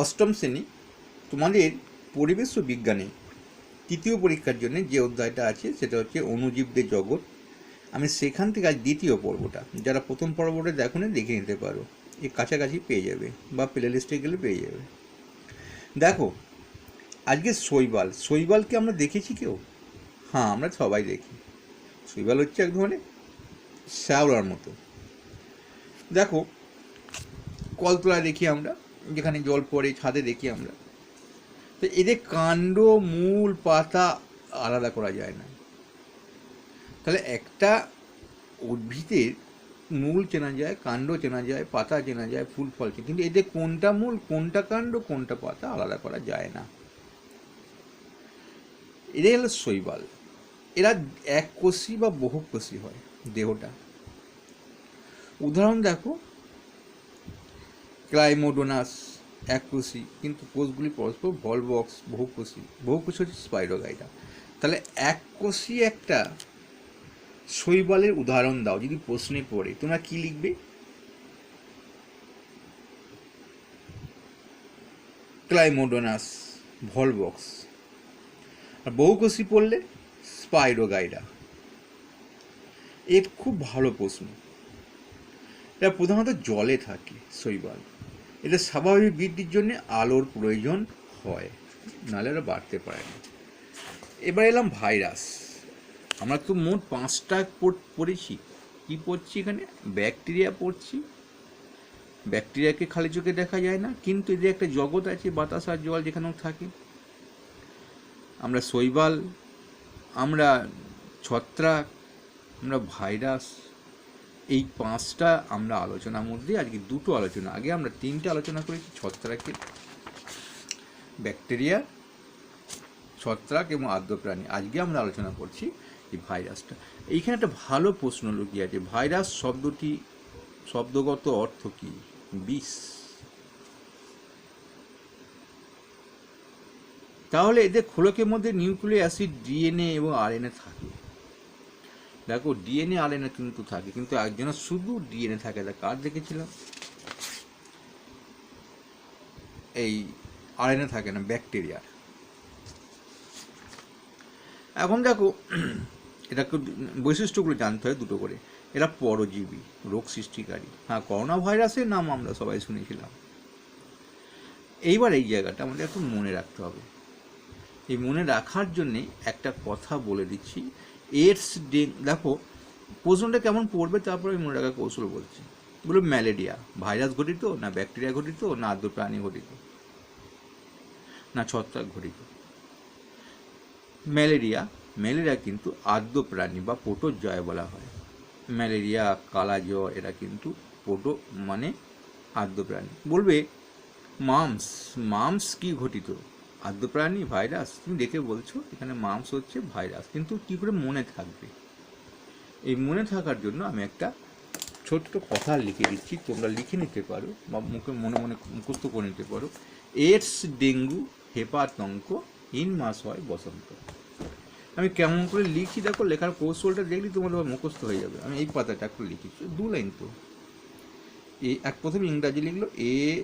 অষ্টম শ্রেণি, তোমাদের পরিবেশ বিজ্ঞানে তৃতীয় পরীক্ষার জন্য যে অধ্যায়টা আছে, সেটা হচ্ছে অণুজীবদের জগৎ। আমি সেখান থেকে আজ দ্বিতীয় পর্বটা, যারা প্রথম পর্বটা দেখো না দেখে নিতে পারো। এই কাছাকাছি পেয়ে যাবে, বা প্লে লিস্টে গেলে পেয়ে যাবে। দেখো, আজকে শৈবাল, শৈবালকে আমরা দেখেছি কেউ? হ্যাঁ আমরা সবাই দেখি। শৈবাল হচ্ছে এক ধরনের শ্যাওলার মতো। দেখো, কলতলায় দেখি আমরা যেখানে জল পড়ে ছাদে দেখি আমরা। তো এদের কাণ্ড, মূল, পাতা আলাদা করা যায় না। তাহলে একটা উদ্ভিদের মূল চেনা যায়, কাণ্ড চেনা যায়, পাতা চেনা যায়, ফুল, ফল চেনা কিন্তু এদের কোনটা মূল, কোনটা কাণ্ড, কোনটা পাতা আলাদা করা যায় না। এদের হলো শৈবাল। এরা এক কোষী বা বহু কোষী হয় দেহটা। উদাহরণ দেখো ক্লাইমোডোনাস এককোষী কিন্তু কোষগুলি পরস্পর ভলবক্স বহুকোষী। বহুকোষী হচ্ছে স্পাইরোগাইডা তাহলে এককোষী একটা শৈবালের উদাহরণ দাও, যদি প্রশ্নে পড়ে। তোমরা কি লিখবে? ক্লাইমোডোনাস ভলবক্স আর বহুকোষী পড়লে স্পাইরোগাইডা এর খুব ভালো প্রশ্ন। এটা প্রধানত জলে থাকে, শৈবাল। এটা স্বাভাবিক বৃদ্ধির জন্য আলোর প্রয়োজন হয়। নাহলে ওরা বাড়তে পারে না। এবার এলাম ভাইরাস। আমরা তো মোট পাঁচটা পড়- পড়েছি। কি পড়ছি এখানে? ব্যাকটেরিয়া পড়ছি। ব্যাকটেরিয়াকে খালি চোখে দেখা যায় না। কিন্তু এদের একটা জগৎ আছে, বাতাস আর জল যেখানেও থাকে। আমরা শৈবাল, আমরা ছত্রাক, আমরা ভাইরাস। এই পাঁচটা আমরা আলোচনার মধ্যে, আজকে দুটো আলোচনা। আগে আমরা তিনটে আলোচনা করেছি, ছত্রাকের ব্যাকটেরিয়া, ছত্রাক এবং আদ্য প্রাণী। আজকে আমরা আলোচনা করছি এই ভাইরাসটা। এইখানে একটা ভালো প্রশ্ন লুকিয়ে আছে, ভাইরাস শব্দটি, শব্দগত অর্থ কি? বিষ। তাহলে এদের খোলকের মধ্যে নিউক্লিক অ্যাসিড, ডিএনএ এবং আরএনএ থাকে। দেখো ডিএনএ আরএনএ কিন্তু থাকে, কিন্তু একজনের শুধু ডিএনএ থাকে তা কার দেখেছিলাম? এই আরএনএ থাকে না, ব্যাকটেরিয়ার। এখন দেখো এটাকে বৈশিষ্ট্যগুলো জানতে হয় দুটো করে। এরা পরজীবী, রোগ সৃষ্টিকারী। হ্যাঁ করোনা ভাইরাসের নাম আমরা সবাই শুনেছিলাম। এইবার এই জায়গাটা আমাদের একটু মনে রাখতে হবে। এই মনে রাখার জন্যে একটা কথা বলে দিচ্ছি এডস ডেং দেখো প্রশ্নটা কেমন পড়বে তারপরে আমি মনে রাখার কৌশল বলছি। বলো ম্যালেরিয়া, ভাইরাস ঘটিত না ব্যাকটেরিয়া ঘটিত না আদ্য প্রাণী ঘটিত? না ছত্রাক ঘটিত? ম্যালেরিয়া ম্যালেরিয়া কিন্তু আদ্য প্রাণী বা পোটোজয় বলা হয়। ম্যালেরিয়া, কালা কালাজ্বর এরা কিন্তু পোটো মানে আদ্য প্রাণী। বলবে, মামস মামস কি ঘটিত? আদ্য প্রাণী ভাইরাস, তুমি দেখে বলছো, এখানে মামস হচ্ছে ভাইরাস, কিন্তু কি করে মনে থাকবে? এই মনে থাকার জন্য আমি একটা ছোট্ট কথা লিখে দিচ্ছি, তোমরা লিখে নিতে পারো বা মুখে মনে মনে মুখস্থ করে নিতে পারো। এডস, ডেঙ্গু হেপাতঙ্ক ইন মাস হয় বসন্ত। আমি কেমন করে লিখি, দেখো, লেখার কৌশলটা দেখলি তোমাদের মুখস্থ হয়ে যাবে। আমি এই পাতাটা একটু লিখি, দু লাইন তো। এ, এক প্রথমে ইংরাজি লিখলো, A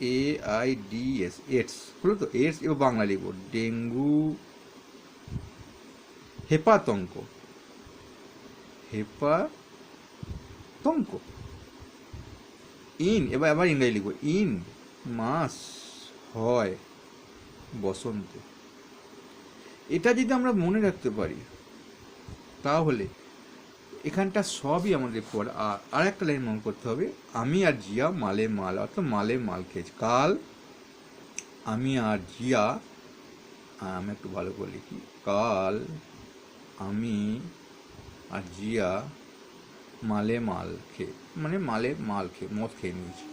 A I D S AIDS হলো তো এডস এবার বাংলা লিখব। ডেঙ্গু, হেপাতঙ্ক। হেপাতঙ্ক। ইন, এবার আবার ইংরাজি লিখব। ইন, মাস, হয়, বসন্ত। এটা যদি আমরা মনে রাখতে পারি, তাহলে এখানটা সবই আমাদের পর। আর আর একটা লাইন মনে করতে হবে, আমি আর জিয়া মালে মাল, অর্থাৎ মালে মাল খেয়েছি। কাল আমি আর জিয়া আমি একটু ভালো করে লিখি, কাল আমি আর জিয়া মালে মাল খেয়ে মানে মালে মাল খেয়ে, মদ খেয়ে নিয়েছি।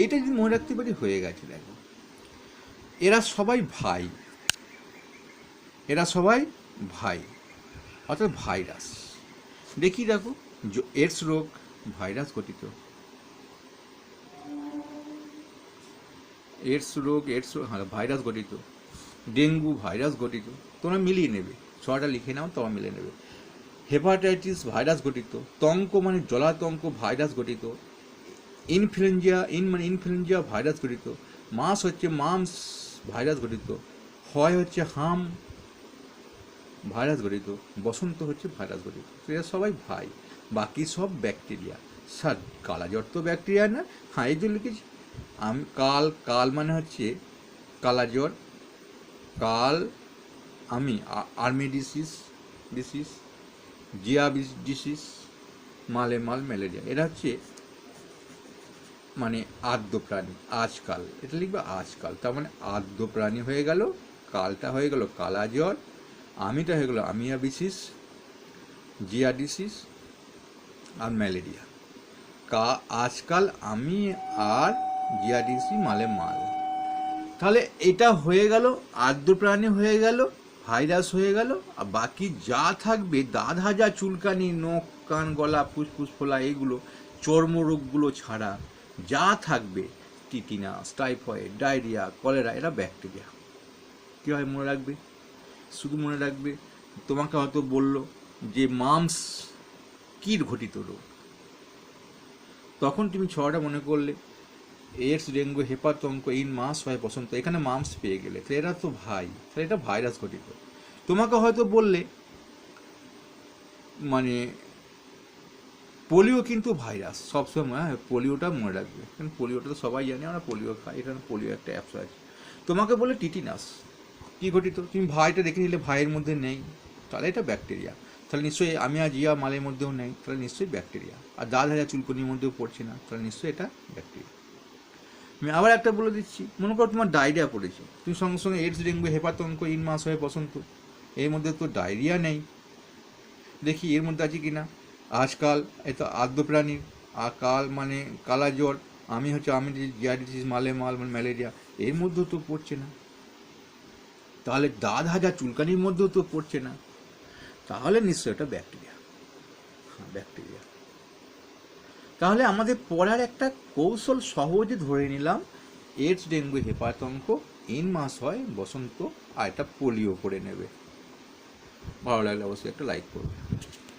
এইটা যদি মনে রাখতে পারি হয়ে গেছে, দেখো। এরা সবাই ভাই। এরা সবাই ভাই, অর্থাৎ ভাইরাস। দেখি দেখো এডস রোগ ভাইরাস ঘটিত এডস রোগ এডস হ্যাঁ ভাইরাস ঘটিত ডেঙ্গু ভাইরাস ঘটিত তোমরা মিলিয়ে নেবে। ছটা লিখে নাও, তোমরা মিলিয়ে নেবে। হেপাটাইটিস ভাইরাস ঘটিত তঙ্ক মানে জলাতঙ্ক ভাইরাস ঘটিত ইনফ্লুয়েঞ্জা, ইন মানে ইনফ্লুয়েঞ্জা ভাইরাস ঘটিত মাস হচ্ছে মামস ভাইরাস ঘটিত হয় হচ্ছে হাম। ভাইরাস ঘটিত বসন্ত হচ্ছে ভাইরাস ঘটিত তো এরা সবাই ভাই, বাকি সব ব্যাকটেরিয়া। স্যার, কালাজ্বর তো ব্যাকটেরিয়া না? হ্যাঁ এই জন্য লিখেছি। আমি কাল কাল মানে হচ্ছে কালাজ্বর, কাল আমি আর্মি ডিসিস ডিসিস জিয়া ডিসিস মালে মাল ম্যালেরিয়া। এরা হচ্ছে মানে আদ্য প্রাণী, আজকাল। এটা লিখবে আজকাল। তার মানে আদ্য প্রাণী হয়ে গেল, কালটা হয়ে গেল কালাজ্বর আমিটা হয়ে গেল আমিয়া বিসিস, জিয়া ডিসিস আর ম্যালেরিয়া। কা, আজকাল আমি আর জিয়াডিসি মালে মাল। তাহলে এটা হয়ে গেল আদ্য প্রাণী হয়ে গেল, ভাইরাস হয়ে গেল, আর বাকি যা থাকবে দাঁত হাজা চুলকানি, নখ, কান, গলা, ফুসফুস, ফোলা, এগুলো, চর্মরোগগুলো ছাড়া যা থাকবে টিটিনাস টাইফয়েড ডায়রিয়া, কলেরা, এরা ব্যাকটেরিয়া। কীভাবে মনে রাখবে? শুধু মনে রাখবে, তোমাকে হয়তো বলল যে মামস কীট ঘটিত রোগ? তখন তুমি ছটা মনে করলে, এডস, ডেঙ্গু, হেপাতঙ্ক, ইন, মাস হয়, বসন্ত। এখানে মামস পেয়ে গেলে তো এটা তো ভাই, তাহলে এটা ভাইরাস ঘটিত। তোমাকে হয়তো বললে মানে পোলিও কিন্তু ভাইরাস। সবসময় হ্যাঁ পোলিওটা মনে রাখবে। কারণ পোলিওটা তো সবাই জানে, আমরা পোলিও খাই এটা পোলিও একটা অ্যাপস আছে। তোমাকে বলে টিটিনাস। কী ঘটিত? তুমি ভাইটা দেখে নিলে ভাইয়ের মধ্যে নেই। তাহলে এটা ব্যাকটেরিয়া তাহলে নিশ্চয়ই আমি আর জিয়া মালের মধ্যেও নেই, তাহলে নিশ্চয়ই ব্যাকটেরিয়া আর দাঁত হাজা চুলকুনির মধ্যেও পড়ছে না, তাহলে নিশ্চয়ই এটা ব্যাকটেরিয়া আমি আবার একটা বলে দিচ্ছি, মনে করো তোমার ডায়রিয়া পড়েছে। তুমি সঙ্গে সঙ্গে এডস ডেঙ্গু হেপাতঙ্ক ইন মাস হয়ে বসন্ত এর মধ্যে তো ডায়রিয়া নেই। দেখি এর মধ্যে আছে কি না আজকাল এত আদ্য প্রাণীর আর কাল মানে কালা জ্বর, আমি হচ্ছে, আমি যে জিয়াডিসিস মালে মাল মানে ম্যালেরিয়া এর মধ্যেও তো পড়ছে না। তাহলে দাঁত হাজা চুলকানির মধ্যেও তো পড়ছে না। তাহলে নিশ্চয় এটা ব্যাকটেরিয়া। হ্যাঁ ব্যাকটেরিয়া। তাহলে আমাদের পড়ার একটা কৌশল সহজে ধরে নিলাম। এডস ডেঙ্গু, হেপাতঙ্ক ইন মাস হয়, বসন্ত, আর এটা পোলিও করে নেবে। ভালো লাগলে অবশ্যই একটা লাইক করবে।